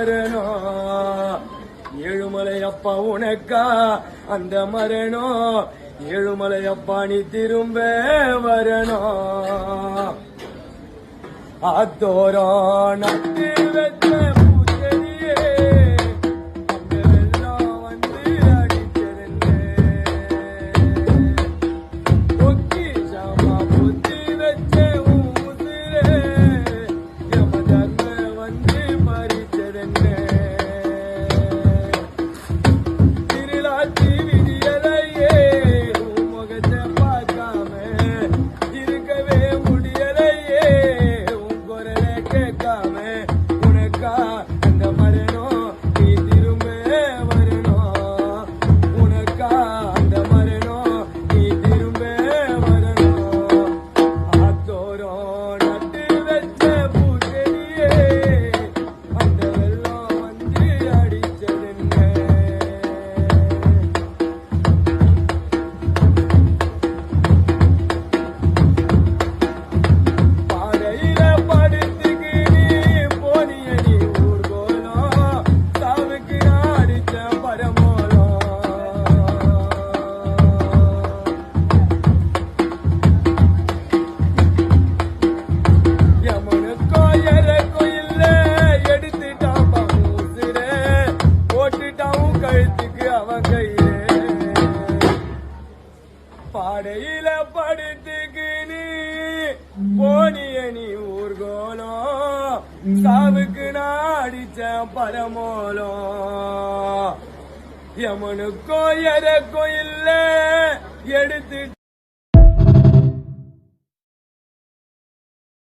மரணம் ஏழுமலை அப்பா உனக்கா? அந்த மரணோ? ஏழுமலை அப்பா நீ திரும்ப வரணும். அத்தோரோ நட்டு में गुण படையில படுத்துக்கினு. போனிய நீ ஊர்கோலோ சாவுக்கு நாடிச்ச பரமோலோ எமனுக்கோ எதற்கோ இல்ல எடுத்து